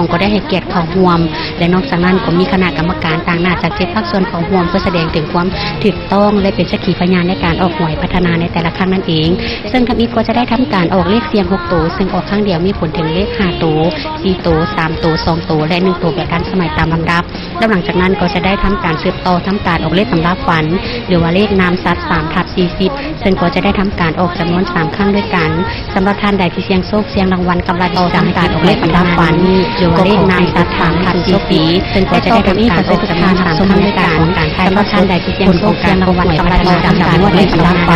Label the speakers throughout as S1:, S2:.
S1: องก็ได้ให้เกียรติเขาห่วม และนอกจากนั้นก็มีคณะกรรมการต่างหน้าจากเจ็ดภาคส่วนของห่วมเพื่อแสดงถึงความถูกต้องและเป็นสักขีพยานในการออกหวยพัฒนาในแต่ละครั้งนั่นเอง ซึ่งทำอีกก็จะได้ทำการออกเลขเสียงหกตัวซึ่งออกครั้งเดียวมีผลถึงเลขห้าตัวสี่ตัวสามตัวสองตัวและหนึ่งตัวแบบการสมัยตามลำดับ แล้วหลังจากนั้นก็จะได้ทำการสืบต่อทำการออกเลขสำรับฝัน หรือว่าเลขนามซัดสามทับ40 ซึ่งก็จะได้ทำการออกจำนวนส3ครั้งด้วยกัน สำหรับท่านใดที่เสียงโชคเสียงรางวัลกำไรต่อจากการออกเลขสำรับฝันหรืกรมของการตัดถามพันจีสีเป็นแต่จะได้ทำการอบจำวนสามครั้งด้วยกันการใช้รถชั้นใดที่ยังโครงการปาะวัติกำลังมาการนวดในสำนักไป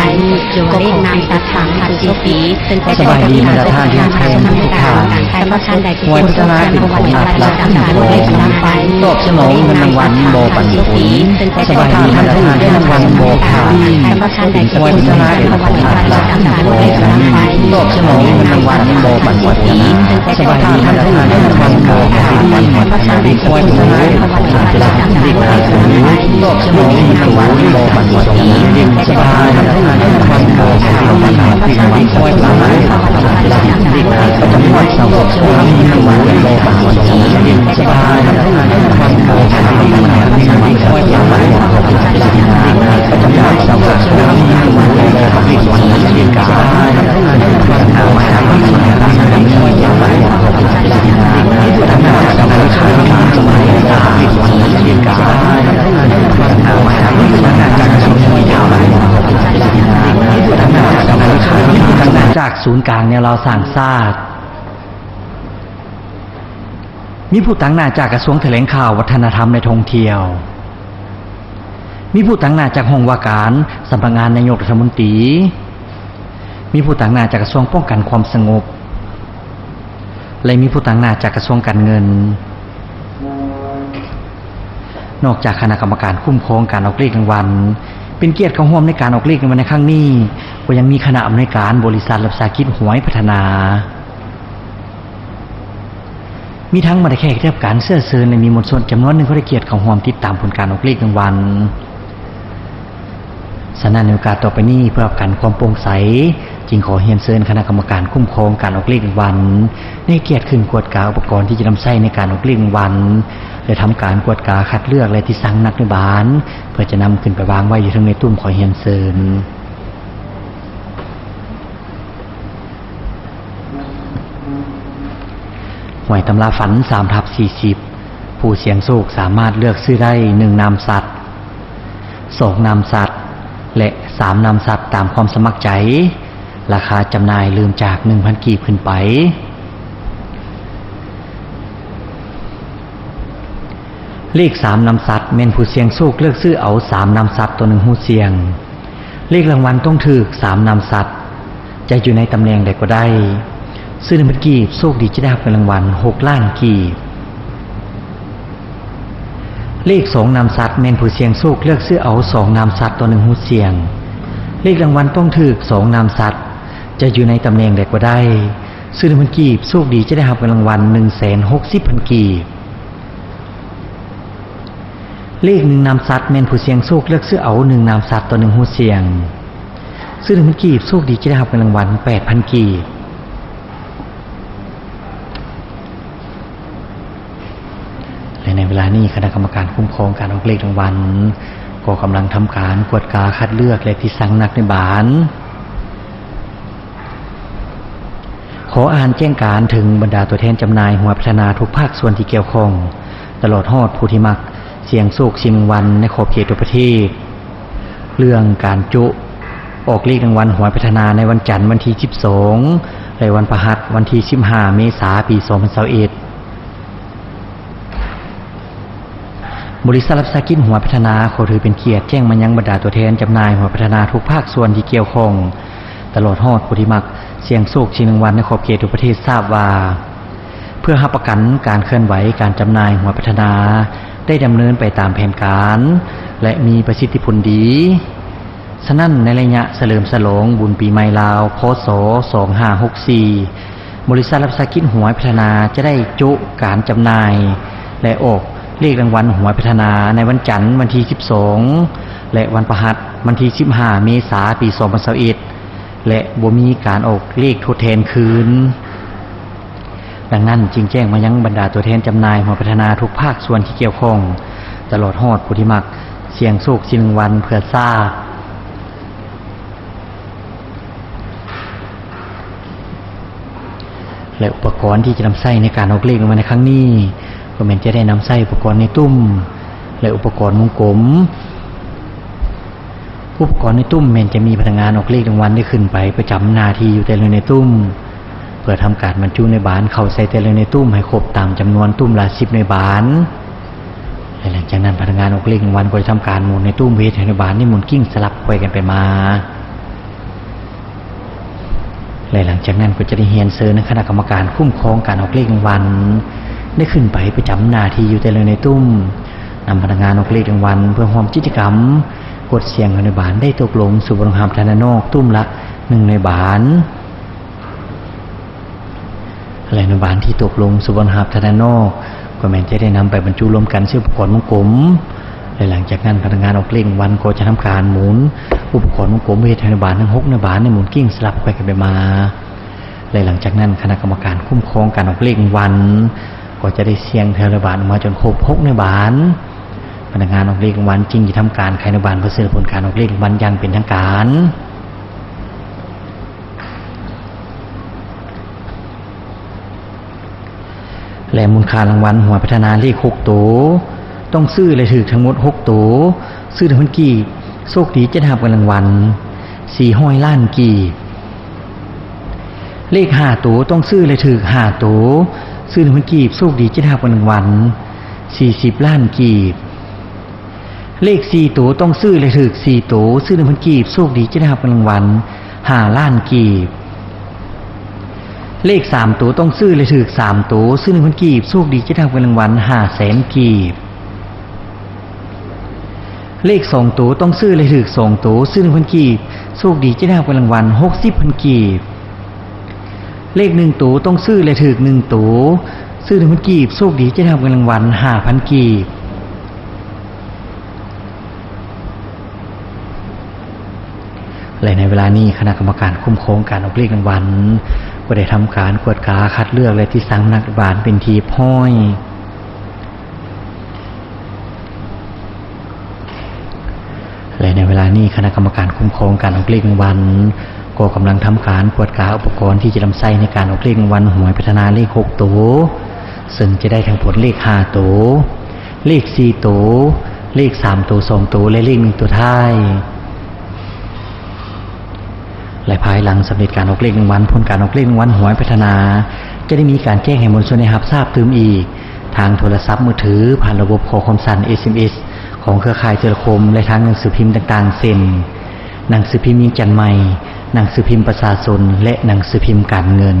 S1: โยกเลขนามตัดถามพันจีสีเป็นแต่จะได้ทำการอบจำวนสามครั้งด้วยกันการใช้รถชั้นใดที่ยังโครงการปาะวัติกำลังมาการนวดในสำนักไป
S2: ตอบสนองเงินรางวัลโบปันผลสบายดีท่านผู้ได้รางวัลโบพา
S1: เป็นส
S2: ว
S1: ยช
S2: นะ
S1: เป็
S2: น
S1: ประ
S2: วั
S1: ติการหลักา
S2: รโบปันผลตอบสนองเงินรางวัลโบปันผลสบายดีท่านผู้ได้รางวัลการแห่งวันวันธนาดิควายหนูสาธุลาดิควายหนูลูกที่หนูโลมันวันนี้สบายควันโลมันวันที่ดิควายหนูสาธุลาดิควายหนูลูที่หนูโลมันวันนี้สบายควันโลมันวันที่ดิควายหนูสาธุลาดิความหนูลูที่หนูโลมันวันนี้สบายวันโลมันวันที่ดิควายหนูสาธุลาดิคายหนู จากการขายการสมัยตาปิดวันและเรียนการพัฒนามาจากพัฒนาจากการช่วยยางนาจากศูนย์กลางเนี่ยเราสั่งซาดมีผู้ตั้งหน้าจากกระทรวงแถลงข่าววัฒนธรรมในทงเที่ยว มีผู้ตั้งหน้าจากห้องว่าการสำนักงานนายกรัฐมนตรี มีผู้ตั้งหน้าจากกระทรวงป้องกันความสงบ และมีผู้ตั้งหน้าจากกระทรวงการเงิน นอกจากคณะกรรมการคุ้มครองการออกเลขรางวัล เป็นเกียรติเข้าร่วมในการออกเลขรางวัลในครั้งนี้ก็ยังมีคณะอำนวยการบริษัทรับสากิจหวยพัฒนา มีทั้งมาได้แขกเทียบการเสื้อเซินและมีมวลชนจำนวนหนึ่งเขาได้เกียรติของหวมติดตามผลการออกเลขรางวัลสนานในโอกาสต่อไปนี้เพื่อกันความโปร่งใส จึงขอเฮียนเซินคณะกรรมการคุ้มครองการออกเลขวัลในเกียรติขึ้นกวดกาอุปกรณ์ที่จะนำใช้ในการออกเลขวัลและทำการกวดกาคัดเลือกและที่สั่งนักในบานเพื่อจะนำขึ้นไปวางไว้อยู่ทั้งในตุ้มขอเฮียนเซินหวยตำราฝันสามทับสี่สิบผู้เสียงโศกสามารถเลือกซื้อได้หนึ่งนามสัตว์สองนามสัตว์ และสามนามสัตว์ตามความสมัครใจ ราคาจำหน่ายลืมจากหนึ่งพันกีบขึ้นไป เลขสามนำสัตว์เมนผู้เสียงโชคเลือกซื้อเอาสามนำสัตว์ตัวหนึ่งหูเสียง เลขรางวัลต้องถือสามนำสัตว์จะอยู่ในตำแหน่งใดก็ได้ ซื้อหนึ่งพันกีบโชคดีจะได้รับเงินรางวัลหกล้านกีบเลขสองนำสัตว์เมนผู้เสียงโชคเลือกซื้อเอาสองนำสัตว์ตัวหนึ่งหูเสียง เลขรางวัลต้องถือสองนำสัตว์ จะอยู่ในตำแหน่งใดก็ได้ ซื้อหนึ่งพันกีบโชคดีจะได้รับเงินรางวัลหนึ่งแสนหกสิบพันกีบเลขหนึ่งนามสัตว์แมนผู้เสียงโชคเลือกซื้อเอาหนึ่งนามสัตว์ต่อหนึ่งหูเสียง ซื้อหนึ่งพันกีบโชคดีจะได้รับเงินรางวัลแปดพันกีบและในเวลานี้คณะกรรมการคุ้มครองการออกเลขรางวัลก็กำลังทำการกวดกาคัดเลือกและที่สั่งนักในบาน ขออ่านแจ้งการถึงบรรดาตัวแทนจำหน่ายหัวพัฒนาทุกภาคส่วนที่เกี่ยวข้อง ตลอดฮอดผู้ที่มัก เสียงโศกชิมวันในขอบเขตทั่วประเทศ เรื่องการจุ ออกเลขรางวัลหัวพัฒนาในวันจันทร์วันที่ 12และวันพฤหัสวันที่15เมษายนปี 2021บริษัทรับสากินหัวพัฒนาขอถือเป็นเกียรติแจ้งมายังบรรดาตัวแทนจำหน่ายหัวพัฒนาทุกภาคส่วนที่เกี่ยวข้อง ตลอดฮอดผู้ที่มัก เสียงโศกชิงรางวัลในขอบเขตทุกประเทศทราบว่า เพื่อรับประกันการเคลื่อนไหวการจำหน่ายหัวพัฒนา ได้ดำเนินไปตามแผนการ และมีประสิทธิผลดี ฉะนั้นในระยะเฉลิมฉลองบุญปีใหม่ลาวพศ2564 บริษัทรับสากินหวพัฒนาจะได้จุการจำหน่าย และออกเลขรางวัลหัวพัฒนาในวันจันทร์วันที่ 12 และวันพฤหัสวันที่ 15 เมษายนปี 2021 และบ่มีการออกเลขทดแทนคืน ดังนั้นจึงแจ้งมายังบรรดาตัวแทนจำหน่ายหัวพัฒนาทุกภาคส่วนที่เกี่ยวข้อง ตลอดฮอดผู้ที่มัก เสียงโศกชิงวันเพื่อทราบและอุปกรณ์ที่จะนำใช้ในการออกเลขมาในครั้งนี้ก็เหมือนจะได้นำใช้อุปกรณ์ในตุ้ม และอุปกรณ์วงกลม อุปกรณ์ในตุ้มแมนจะมีพนักงานออกเลขรางวัลได้ขึ้นไปประจำหนาทีอยู่แต่เละในตุ้ม เพื่อทำการบรรจุในบานเข้าใส่แต่เละในตุ้มให้ครบตามจำนวนตุ้มละสิบในบานหลังจากนั้นพนักงานออกเลขรางวัลก็จะทำการหมุนในตุ้มเวทในบานนี่หมุนกิ้งสลับไปกันไปมาและหลังจากนั้นก็จะได้เฮียนเซิร์นคณะกรรมการคุ้มครองการออกเลขรางวัลได้ขึ้นไปประจำหนาทีอยู่แต่เละในตุ้มนำพนักงานออกเลขรางวัลเพื่อความกิจกรรม กดเสียงในบานได้ตกลงสู่บรหามธนานอกตุ้มละหนึ่งในบานและในบานที่ตกลงสู่บรหามธนานอกก็แมนจะได้นำไปบรรจุรวมกันซึ่งอุปกรณ์วงกลมและหลังจากนั้นพนักงานออกเลขรางวัลก็จะทำการหมุน อุปกรณ์วงกลมเวทในบานทั้งหกในบานในหมุนกิ้งสลับไปกันไปมาแลหลังจากนั้นคณะกรรมการคุ้มครองการออกเลขรางวัลก็จะได้เสียงเทเลบานออกมาจนครบหกในบานพ นักงานออกเลขรางวัลจริงจะทำการขายในบานเพื่อสืบผลการออกเลขรางวัลอย่างเป็นทางการและมูลค่ารางวัลหัวพัฒนาเลขหกตัวต้องซื้อเลยถือทั้งหมดหกตัวซื้อถึงพันกี่โชคดีจะได้รันรางวัลสี่ห้อยล้านกี่ เลขห้าตัวต้องซื้อเลยถือห้าตัวซื้อถึงพันกีบโชคดีจะได้รันรางวัลสี่สิบล้านกีบ เลขสี่ตัวต้องซื้อเลยถือสี่ตัวซื้อหนึ่งพันกีบโชคดีจะได้รับเงินรางวัลห้าล้านกีบ เลขสามตัวต้องซื้อเลยถือสามตัวซื้อหนึ่งพันกีบโชคดีจะได้รับเงินรางวัลห้าแสนกีบ เลขสองตัวต้องซื้อเลยถือสองตัวซื้อหนึ่งพันกีบโชคดีจะได้รับเงินรางวัลหกสิบพันกีบ เลขหนึ่งตัวต้องซื้อเลยถือหนึ่งตัวซื้อหนึ่งพันกีบโชคดีจะได้รับเงินรางวัลห้าพันกีบ และในเวลานี้คณะกรรมการคุ้มครองการออกเลขรางวัลก็ได้ทำการกวดกาคัดเลือกและที่สังนักบาลเป็นทีพ้อยและในเวลานี้คณะกรรมการคุ้มครองการออกเลขรางวัลก็กำลังทำการกวดกาอุปกรณ์ที่จะนำใช้ในการออกเลขรางวัลหวยพัฒนาเลขหกตัวซึ่งจะได้ทั้งผลเลขห้าตัวเลขสี่ตัวเลขสามตัวสองตัวและเลขหนึ่งตัวท้าย และภายหลังสำเร็จการออกเลขรางวัลผลการออกเลขรางวัลหวยพัฒนา จะได้มีการแจ้งให้มวลชนได้รับทราบเติมอีก ทางโทรศัพท์มือถือ ผ่านระบบขอความสั่น SMS ของเครือข่ายเทเลคม และทางหนังสือพิมพ์ต่างๆเช่นหนังสือพิมพ์ยิงจันใหม่ หนังสือพิมพ์ประชาชนและหนังสือพิมพ์การเงิน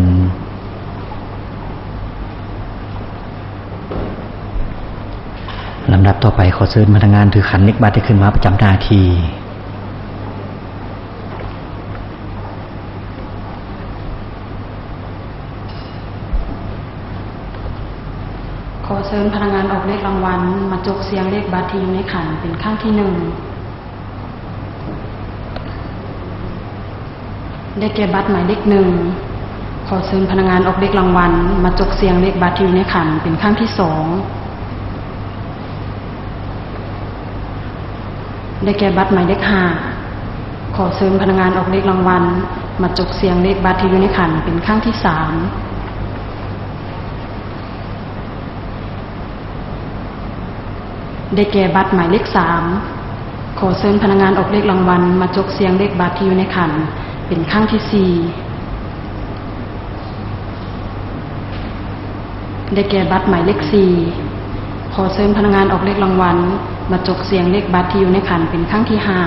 S2: ลำดับต่อไปขอเชิญพนักงานถือขันเล็กบัตรได้ขึ้นมาประจำหน้าที่
S3: เชิญพนักงานออกเลขรางวัลมาจกเสียงเลขบัตรที่อยู่ในขันเป็นข้างที่หนึ่งได้แก่บัตรหมายเลขหนึ่งขอเชิญพนักงานออกเลขรางวัลมาจกเสียงเลขบัตรที่อยู่ในขันเป็นข้างที่สองได้แก่บัตรหมายเลขห้าขอเชิญพนักงานออกเลขรางวัลมาจกเสียงเลขบัตรที่อยู่ในขันเป็นข้างที่สาม ได้แก่บัตรหมายเลขสามขอเชิญพนักงานออกเลขรางวัลมาจกเสียงเลขบัตรที่อยู่ในขัน เป็นครั้งที่สี่ได้แก่บัตรหมายเลขสี่ขอเชิญพนักงานออกเลขรางวัลมาจกเสียงเลขบัตรที่อยู่ในขันเป็นครั้งที่ห้า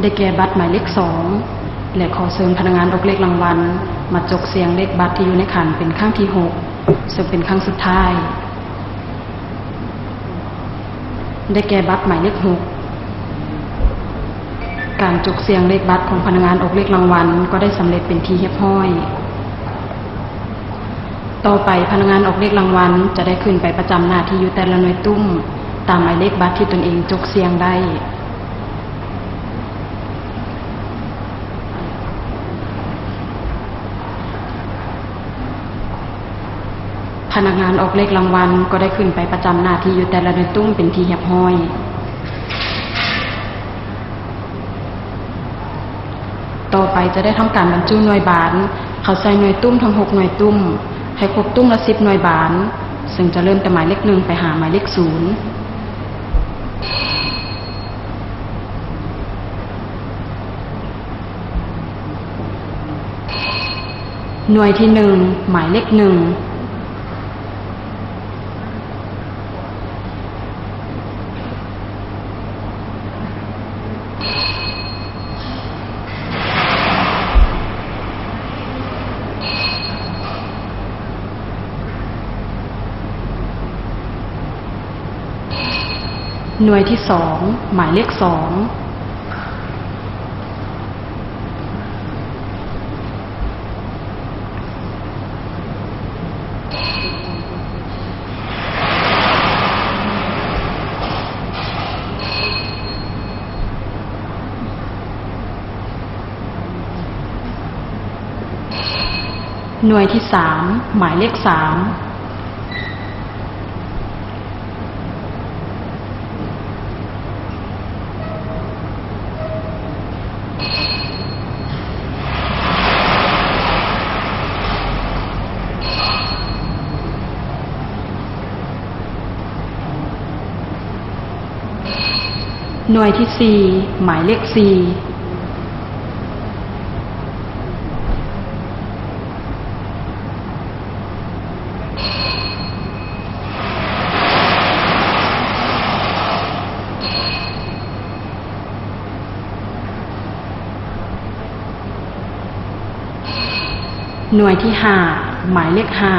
S3: ได้แก่บัตรหมายเลขสองและขอเชิญพนักงานออกเลขรางวัลมาจกเสียงเลขบัตรที่อยู่ในขันเป็นครั้งที่หก ซึ่งเป็นครั้งสุดท้าย ได้แก่บัตรหมายเลขหกการจุกเสียงเลขบัตรของพนักงานออกเลขรางวัล ก็ได้สำเร็จเป็นทีเรียบร้อย ต่อไปพนักงานออกเลขรางวัล จะได้ขึ้นไปประจำหน้าที่อยู่แต่ละหน่วยตุ้ม ตามหมายเลขบัตรที่ตนเองจุกเสียงได้ พนักงานออกเลขรางวัลก็ได้ขึ้นไปประจำหน้าที่อยู่แต่ละหน่วยตุ้มเป็นทีเรียบร้อย ต่อไปจะได้ทำการบรรจุหน่วยบาน เขาใส่หน่วยตุ้มทั้งหกหน่วยตุ้ม ให้ครบตุ้มละสิบหน่วยบาน ซึ่งจะเริ่มแต่หมายเลขหนึ่งไปหาหมายเลขศูนย์หน่วยที่หนึ่งหมายเลขหนึ่ง หน่วยที่สองหมายเลขสองหน่วยที่สามหมายเลขสาม หน่วยที่สี่หมายเลขสี่หน่วยที่ห้าหมายเลขห้า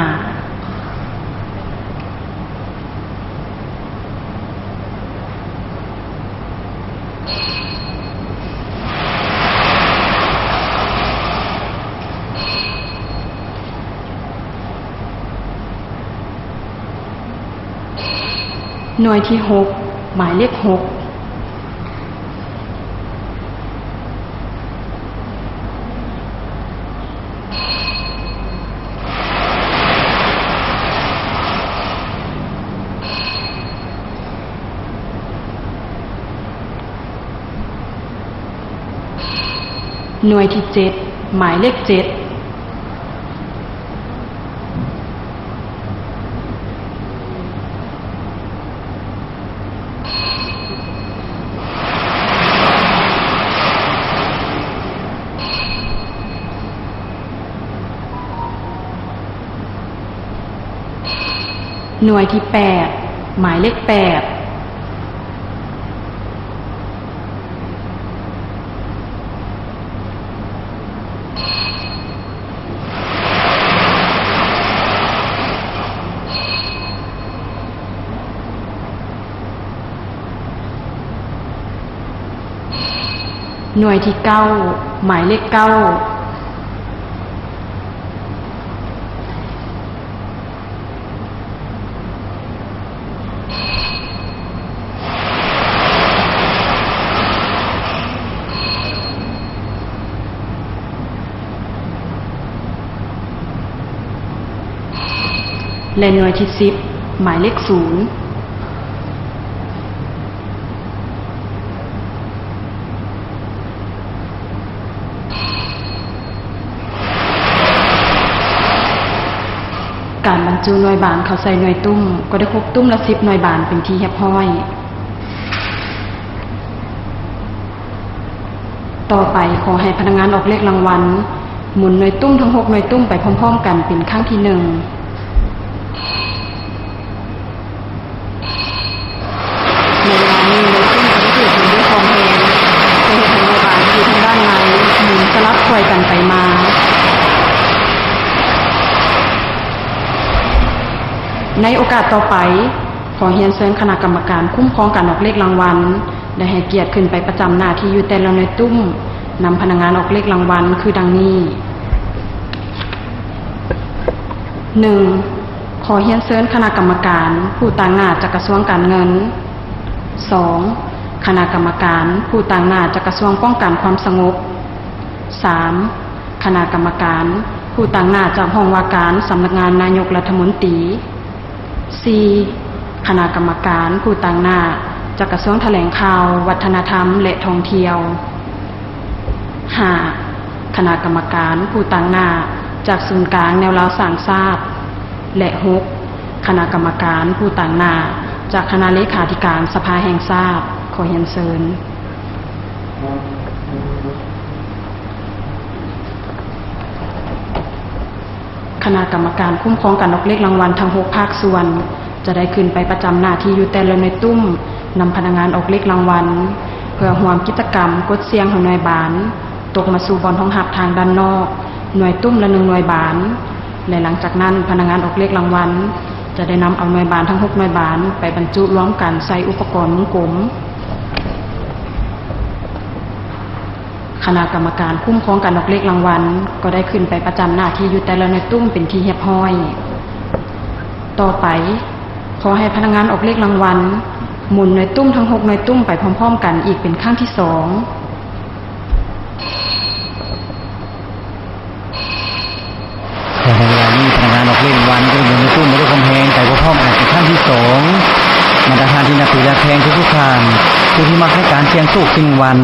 S3: หน่วยที่ 6 หมายเลข 6หน่วยที่ 7 หมายเลข 7 หน่วยที่แปดหมายเลขแปดหน่วยที่เก้าหมายเลขเก้า และหน่วยที่สิบหมายเลขศูนย์การบรรจุหน่วยบานเขาใส่หน่วยตุ้ม ก็ได้ครบตุ้มละสิบหน่วยบานเป็นที่เรียบร้อย ต่อไปขอให้พนักงานออกเลขรางวัล หมุนหน่วยตุ้มทั้งหกหน่วยตุ้มไปพร้อม ๆ กันเป็นครั้งที่หนึ่ง ในเวลานี้หน่วยตุ้มจะได้ถูกหมุนด้วยความแรงจะเห็นหน่วยบานที่อยู่ทางด้านในหมุนสลับค วยกันไปมา ในโอกาสต่อไปขอเฮียนเชิญคณะกรรมการคุ้มครองการออกเลขรางวัล ได้ให้เกียรติขึ้นไปประจำหน้าที่อยู่แต่ละในตุ้มนำพนักงานออกเลขรางวัลคือดังนี้หนึ่งขอเฮียนเชิญคณะกรรมการ ผู้ต่างหน้าจากกระทรวงการเงินสองคณะกรรมการ ผู้ต่างหน้าจากกระทรวงป้องกันความสงบ สามคณะกรรมการ ผู้ต่างหน้าจากห้องว่าการสำนักงานนายกรัฐมนตรี 4. คณะกรรมการผู้ต่างหน้าจากกระทรวงแถลงข่าว วัฒนธรรม และท่องเที่ยว 5. คณะกรรมการผู้ต่างหน้าจากศูนย์กลางแนวราวสร้างชาติและ 6. คณะกรรมการผู้ต่างหน้าจากคณะเลขาธิการสภาแห่งชาติขอเห็นเชิญ คณะกรรมการคุ้มครองการออกเลขรางวัลทั้งหกภาคส่วน จะได้ขึ้นไปประจำหน้าที่อยู่แต่ละในตุ้มนำพนักงานออกเลขรางวัล เพื่อห่วมกิจกรรมกดเสียงของหน่วยบาน ตกมาสู่บอลท้องหับทางด้านนอก หน่วยตุ้มละหนึ่งหน่วยบานและหลังจากนั้นพนักงานออกเลขรางวัล จะได้นำเอาหน่วยบานทั้งหกหน่วยบาน ไปบรรจุรวมกันใส่อุปกรณ์มุงกลม คณะกรรมการคุ้มครองการออกเลขรางวัล ก็ได้ขึ้นไปประจำหน้าที่อยู่แต่ละในตุ้มเป็นที่เรียบร้อย ต่อไป ขอให้พนักงานออกเลขรางวัล หมุนในตุ้มทั้งหกในตุ้มไปพร้อม ๆ กันอีกเป็นครั้งที่สอง
S2: แต่ในเวลานี้พนักงานออกเล่นวันก็อยู่ในตู้ไม่ได้คำแพงแต่ว่าพ่อมอาจจะขั้นที่สองมาตรฐานที่นับถือและแพงทุกๆทานผู้ที่มักให้การเชียงสู้สิ่งวัน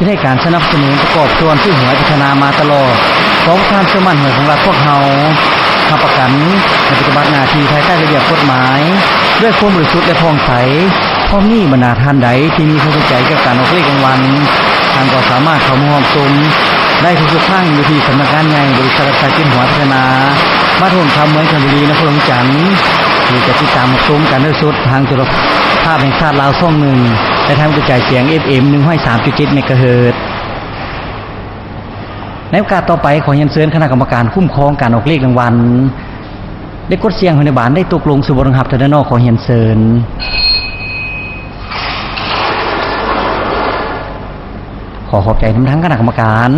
S2: ที่ให้การสนับสนุนประกอบส่วนที่หวยพัฒนามาตลอดพราะความเชื่อมั่นหวยของรัฐพวกเราทำประกันในปฏิบัติหน้าที่ภายใต้ระเบียบกฎหมาย ด้วยความบริสุทธิ์และผ่องใสพร้อมนี่บรรดาท่านใดที่มีความสนใจเกี่ยวกับการออกเลขรางวัลท่านก็สามารถเข้ามาร่วมชมได้ทุกๆครั้งอยู่ที่สำนักงานใหญ่บริษัทสายกินหัวพัฒนาบ้านทุ่งคำเมืองชลบุรีนครหลวงจันทร์หรือจะติดตามชมกันได้สุดทางโทรภาพแห่งชาติลาวช่องหนึ่ง และทางกระจายเสียง FM 103.7เมกะเฮิรตซ์ในโอกาสต่อไปขอเรียนเชิญคณะกรรมการคุ้มครองการออกเลขรางวัลได้กดเสียงในบานได้ตกลงสู่บริหับทางด้านนอกขอเรียนเชิญขอขอบใจทั้งทั้งคณะกรรมการ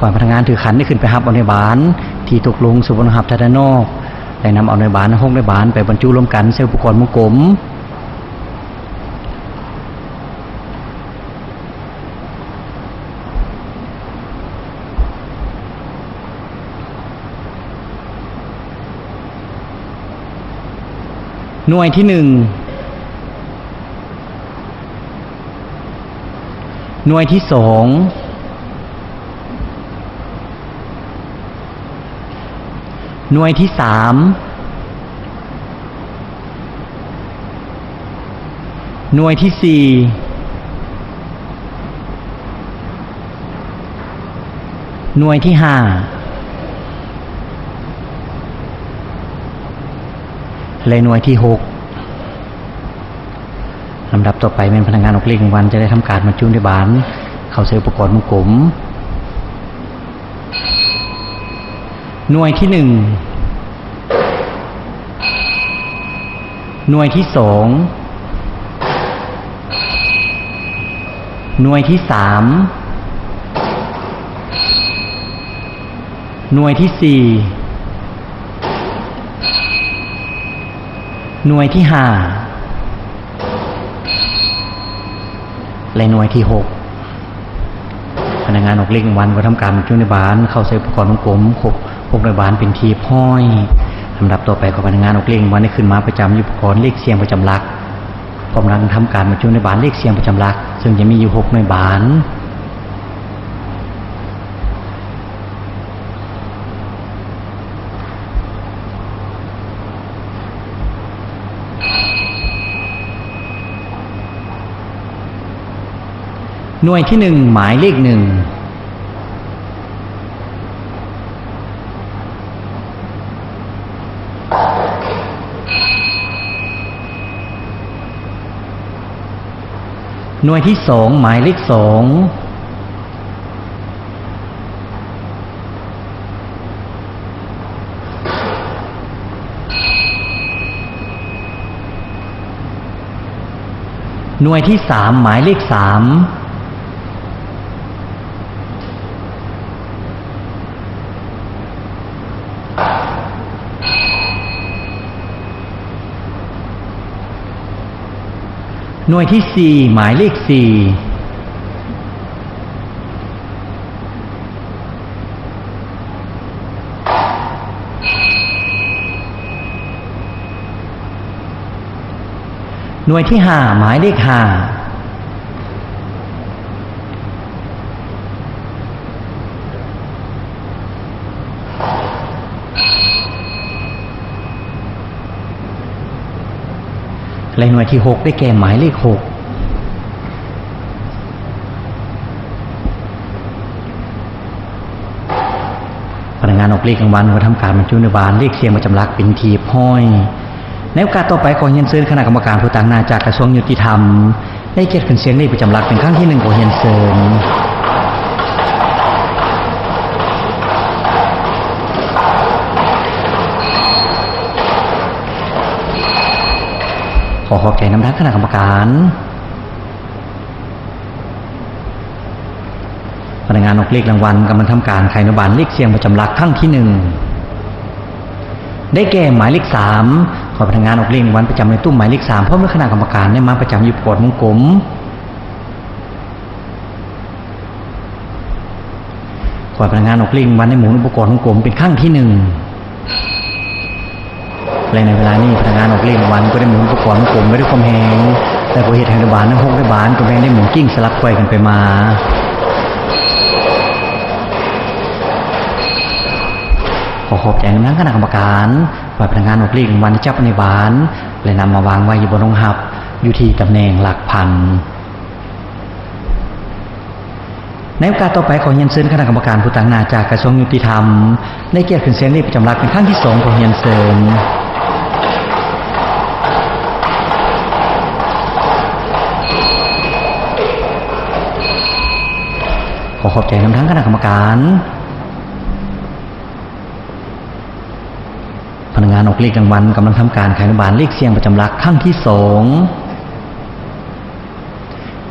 S2: ฝ่ายพนักงานถือขันได้ขึ้นไปหับเอาในบาน ที่ตกลงสุวรรณหับทางด้านนอกและนำเอาในบานห้องในบาน ไปบรรจุรวมกันเซลล์อุปกรณ์มุกลม หน่วยที่หนึ่งหน่วยที่สองหน่วยที่สามหน่วยที่สี่หน่วยที่ห้า และหน่วยที่หกลำดับต่อไปเป็นพนักงานออกเลขรางวัลจะได้ทำการบรรจุในบาน เข้าใส่อุปกรณ์มุงกลมหน่วยที่หนึ่งหน่วยที่สองหน่วยที่สามหน่วยที่สี่ หน่วยที่ห้าและหน่วยที่หกพนักงานออกเลขรางวัลก็ทำการบรรจุในบาน เข้าใส่อุปกรณ์ของกลมครบพกในบานเป็นทีพ้อยลำดับต่อไปของพนักงานออกเลขรางวัลได้ขึ้นมาประจำอยู่อุปกรณ์เลขเสียงประจำหลักกำลังทำการบรรจุในบานเลขเสียงประจำหลัก ซึ่งจะมีอยู่หกในบาน หน่วยที่หนึ่งหมายเลขหนึ่งหน่วยที่สองหมายเลขสองหน่วยที่สามหมายเลขสาม หน่วยที่สี่หมายเลขสี่หน่วยที่ห้าหมายเลขห้า และหน่วยที่หกได้แก่หมายเลขหกพนักงานออกเลขกลางวันก็ทำการบรรจุในบานเลขเสียงประจำหลักเป็นทีบห้อยในโอกาสต่อไปขอเฮียนเซินคณะกรรมการผู้ต่างนาจากกระทรวงยุติธรรม ได้เกียรติขึ้นเสียงเลขประจำหลักเป็นครั้งที่หนึ่งของเฮียนเซิน ขอขอบใจน้ำทักคณะกรรมการพนักงานออกเลขรางวัลกำลังทำการไขนบานเลขเสียงประจำหลักครั้งที่หนึ่งได้แก่หมายเลขสามขอพนักงานออกเลขรางวัลประจำในตู้หมายเลขสามพร้อมด้วยคณะกรรมการได้มาประจำอยู่กดวงกลมขอพนักงานออกเลขรางวัลในหมุนอุปกรณ์วงกลมเป็นครั้งที่หนึ่ง และในเวลานี้พนักงานออกเลขรางวัลก็ได้หมุนอุปกรณ์วงกลมไว้ด้ความแหงแต่พอเหตุแห่งบาดน้ำหกได้บานก็แบ่งได้หมุนกิ้งสลับไฟกันไปมาขอขอบใจน้ำนักคณะกรรมการฝ่ายพนักงานออกเลขรางวัลที่จับในบาน และนำมาวางไว้อยู่บนโรงหับ อยู่ที่ตำแหน่งหลักพันในโอกาสต่อไปขอเฮียนเซินคณะกรรมการผู้ต่างนาจากกระทรวงยุติธรรม ได้เกียรติขึ้นเสียงเลขประจำหลักเป็นครั้งที่สองของเฮียนเซิน ขอบใจน้ำทั้งคณะกรรมการพนักงานออกเลขรางวัลกำลังทำการขายนบานเลขเสียงประจำหลักครั้งที่สอง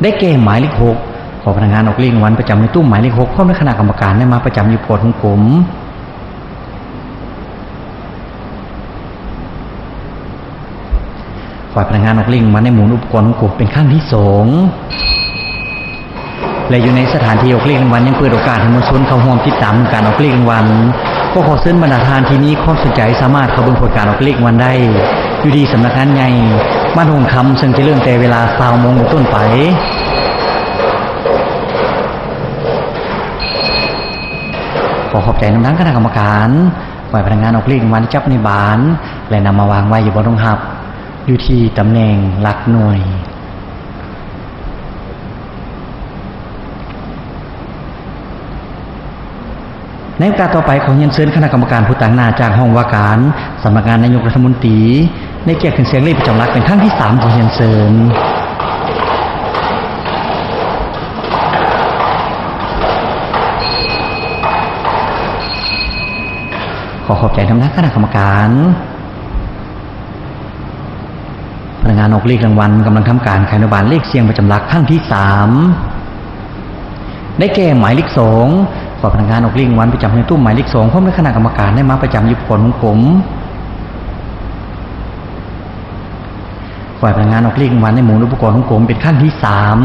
S2: ได้แก่หมายเลขหกขอพนักงานออกเลขรางวัลประจำในตู้หมายเลขหกพร้อมด้วยคณะกรรมการได้มาประจำอยู่โกดของผมฝ่ายพนักงานออกเลขรางวัลในหมุนอุปกรณ์ของผมเป็นขั้นที่สอง และอยู่ในสถานที่ออกเลขรางวัลยังเปิดโอกาสให้มวลชนเข้าร่วมติดตามการออกเลขรางวัลก็ขอเชิญบรรดาทานที่นี้ความสนใจสามารถเข้าเบิ่งผลการออกเลขวันได้ อยู่ดีสำนักงานใหญ่บ้านหงคำซึ่งจะเริ่มแต่เวลาสาวโมงเป็นต้นไปขอขอบใจน้ำนักคณะกรรมการฝ่ายพนักงานออกเลขวันที่จับในบาน และนำมาวางไว้อยู่บนโรงหับ อยู่ที่ตำแหน่งหลักหน่วย ในโอกาสต่อไปขอเรียนเชิญคณะกรรมการผู้ต่างหน้าจากห้องว่าการสำนักงานนายกรัฐมนตรีในเกียรติขึ้นเสียงเลขประจำหลักเป็นครั้งที่สามของเรียนเชิญขอขอบใจทำนักคณะกรรมการพนักงานออกเลขรางวัลกำลังทำการขายนบานเลขเสียงประจำหลักครั้งที่สามได้แก่หมายเลขสอง ขอพนักงานออกเลขรางวันประจำในตู้หมายเลขสองพร้อมด้วยคณะกรรมการได้มาประจำอยู่ผลของผมฝ่ายพนักงานออกเลขรางวันในหมู่อุปกรณ์ของผมเป็นขั้นที่สาม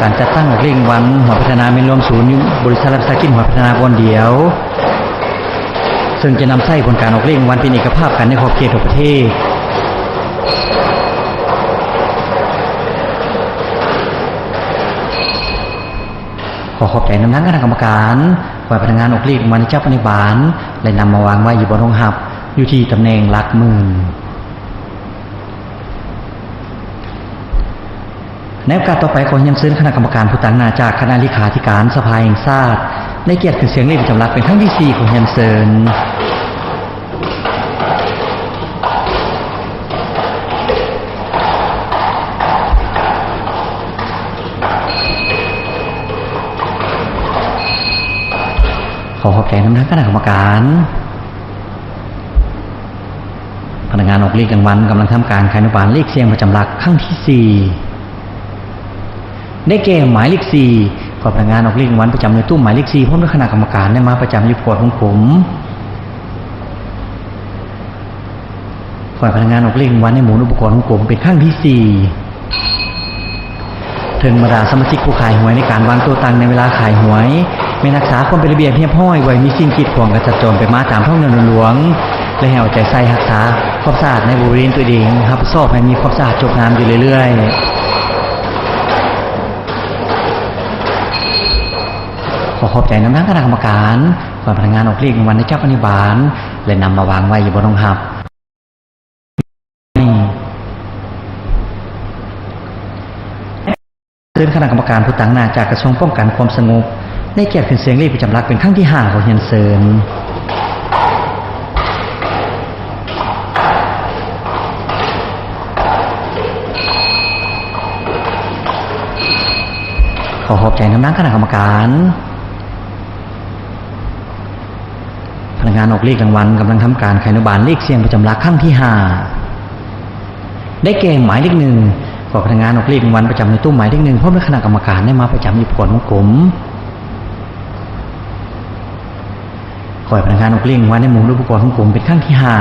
S2: การจัดตั้งออกเลขรางวันหัวพัฒนาเป็นรวมศูนย์บริษัทรับสกินหัวพัฒนาบนเดียว ซึ่งจะนำไส้ผลการออกเลขรางวันเป็นเอกภาพกันในขอบเขตของประเทศ ขอขอบใจน้ำนักคณะกรรมการฝ่ายพนักงานออกลีดมันเจ้าปนิบาลและนำมาวางไว้อยู่บนห้องหับ อยู่ที่ตำแหน่งหลักหมื่นในโอกาสต่อไปขอยังเชิญคณะกรรมการผู้ตั้งหน้าจากคณะลิขาธิการสภาแห่งชาติในเกียรติคือเสียงเรียกจำหลักเป็นครั้งที่สี่ของยันเซิน อขอบใจน้ำนักคณะกรรมการ พนักงานออกเลขรางวัลกำลังทำการขายนบานเลขเสียงประจำหลักครั้งที่สี่ได้แก่หมายเลขสี่ขอพนักงานออกเลขรางวัลประจำในตู้หมายเลขสี่พร้อมด้วยคณะกรรมการได้มาประจำอยู่พอร์ตของผมฝ่ายพนักงานออกเลขรางวัลในหมุนอุปกรณ์ของผมเป็นครั้งที่สี่ถึงบรรดาสมาชิกผู้ขายหวยในการวางตัวตังในเวลาขายหวย ไม่รักษาความเป็นระเบียบเรียบร้อยไว้มีสิ่งกีดขวางกระจัดจรไปมาตามท้องเงินหลวงและให้เอาใจใส่รักษาความสะอาดในบริเวณตัวเองครับสอบให้มีความสะอาดจบงามอยู่เรื่อยๆขอขอบใจน้ำนักคณะกรรมการฝ่ายพนักงานออกเรียกวัลในเจ้าปฏิบาลและนำมาวางไว้อยู่บนรองหับนี่เชิญคณะกรรมการผู้ตั้งหน้าจากกระทรวงป้องกันความสงบ ได้เกียรติขึ้นเสียงเรียกประจำรักเป็นครั้งที่ห้าของเฮียนเซินขอขอบใจน้ำนักคณะกรรมการพนักงานออกเลขรางวัลกำลังทำการไขนบานเลขเสียงประจำลักครั้งที่ห้าได้แก่หมายเลขหนึ่งขอพนักงานออกเลขรางวัลประจำในตู้หมายเลขหนึ่งพร้อมด้วยคณะกรรมการได้มาประจำอยู่ก่อนของผม ขอให้พนักงานออกเลขรางวัลในหมู่ด้วยอุปกรณ์ของผมเป็นครั้งที่ห้า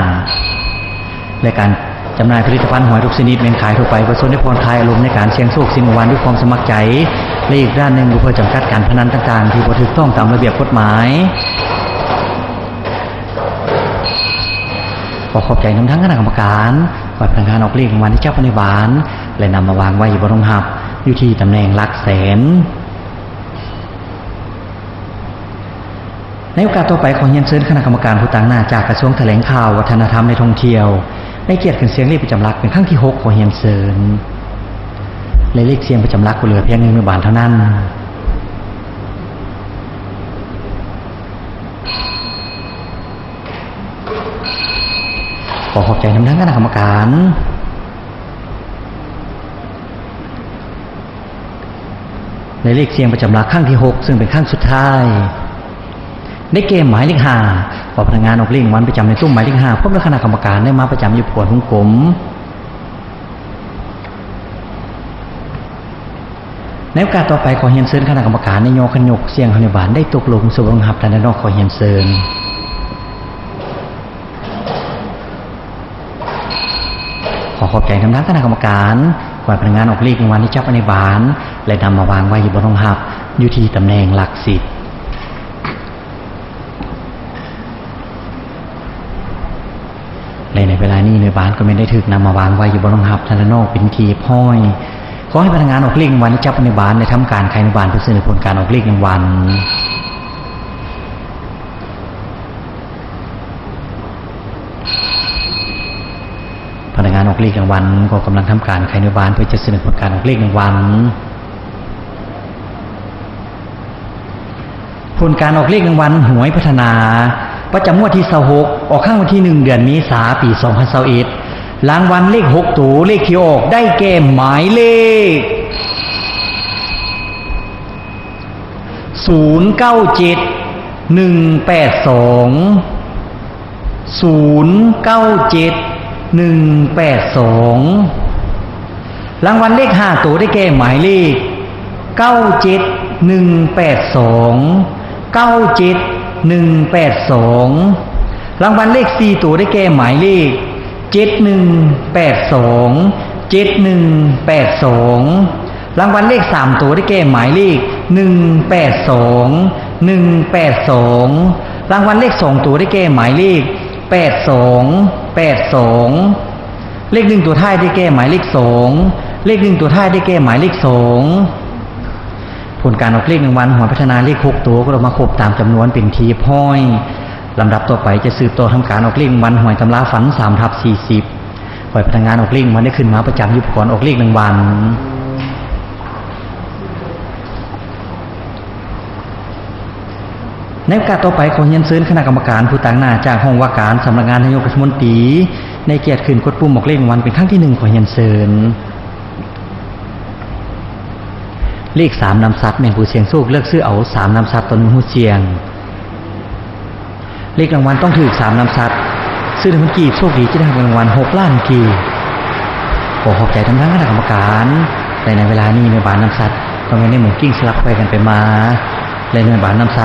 S2: และการจำหน่ายผลิตภัณฑ์หวยทุกชนิดเป็นขายทั่วไปประสนในพรคลายอารมณ์ในการเสี่ยงโชคสินรางวัลด้วยความสมัครใจและอีกด้านหนึ่งเพื่อจำกัดการพนันต่างๆ ที่บ่ถูกต้องตามระเบียบกฎหมายขอขอบใจน้ำทั้งคณะกรรมการฝ่ายพนักงานออกเลขรางวัลที่เจ้าพนิบาลและนำมาวางไว้บนรองหับอยู่ที่ตำแหน่งหลักแสน ในโอกาสต่อไปขอเรียนเชิญคณะกรรมการผู้ต่างหน้าจากกระทรวงแถลงข่าววัฒนธรรมในท่องเที่ยวได้เกียรติขึ้นเสียงเลขประจำลักเป็นครั้งที่หกขอเรียนเชิญและเลขเสียงประจำลักก็เหลือเพียงหนึ่งหมื่นบาทเท่านั้นขอขอบใจน้ำทั้งคณะกรรมการในเลขเสียงประจำลักครั้งที่หกซึ่งเป็นครั้งสุดท้าย ในเกมหมายเลขห้าขอพนักงานออกเลขรางวันประจำในตู้หมายเลขห้าพบด้วยคณะกรรมการได้มาประจำอยู่ปวดของผมในโอกาสต่อไปขอเฮียนเซินคณะกรรมการในโยขยกเสียงคณิบาลได้ตกลงสู่รองหับทันนอกขอเฮียนเซินขอขอบใจน้ำนักคณะกรรมการฝ่าพนักงานออกเลขรางวัลที่จ้าปณิบาลและนำมาวางไว้อยู่บนรองหับอยู่ที่ตำแหน่งหลักสิบและในเวลานี้ในบ้านก็ไม่ได้ถึกนำมาวางไว้อยู่บนรองหับทันนอกเป็นทีพ้อยขอให้พนักงานออกเลขรางวัลที่เจ้าปณิบาลได้ทำการใครในบานเพื่อเสนอผลการออกเลขรางวัลพนักงานออกเลขรางวัลก็กำลังทำการไขนบานเพื่อจะเสนอผลการออกเลขรางวัลผลการออกเลขรางวัลหวยพัฒนา ประจำงวดที่26ออกข้างวันที่1เดือนเมษายนปี2021รางวัลเลข6ตัวเลขที่ออกได้แก่หมายเลข097 182ศูนย์เก้าเจ็ดหนึ่งแปดสองรางวัลเลขห้าตัวได้แก่หมายเลขเก้าเจ็ดหนึ่งแปดสองเก้าเจ็ด หนึ่งแปดสองรางวัลเลขสี่ตัวได้แก่หมายเลขเจ็ดหนึ่งแปดสองเจ็ดหนึ่งแปดสองรางวัลเลขสามตัวได้แก่หมายเลขหนึ่งแปดสองหนึ่งแปดสองรางวัลเลขสองตัวได้แก่หมายเลขแปดสองแปดสองเลขหนึ่งตัวท้ายได้แก้หมายเลขสองเลขหนึ่งตัวท้ายได้แก้หมายเลขสอง ผลการออกเลขหนึ่งวันหัวพัฒนาเลขหกตัวก็เรามาครบตามจำนวนเป็นทีพ้อยลำดับต่อไปจะสืบต่อทำการออกเลขหนึ่งวันหวยตำราฝันสามทับสี่สิบหวยพนักงานออกเลขหนึ่งวันได้ขึ้นมาประจำยุบก่อนออกเลขหนึ่งวันในโอกาสต่อไปขอเรียนเชิญคณะกรรมการผู้ต่างหน้าจากห้องว่าการสำนักงานนายกรัฐมนตรีในเกียรติขึ้นกดปุ่มบอกเลขรางวัลเป็นครั้งที่หนึ่งขอเรียนเชิญ เลขสามนำซัดแม่นผู้เสียงสูกเลือกซื้อเอาสามนำซัดตนหูเชียง เลขรางวัลต้องถือสามนำซัดซื้อในคนกีบโชคดีจะได้รางวัลหกล้านกีบขอขอบใจทั้งทั้งคณะกรรมการแต่ในเวลานี้ในบานนำซัดต้องไม่ได้หมุนกิ้งสลับไปกันไปมาเละในบานนำซัด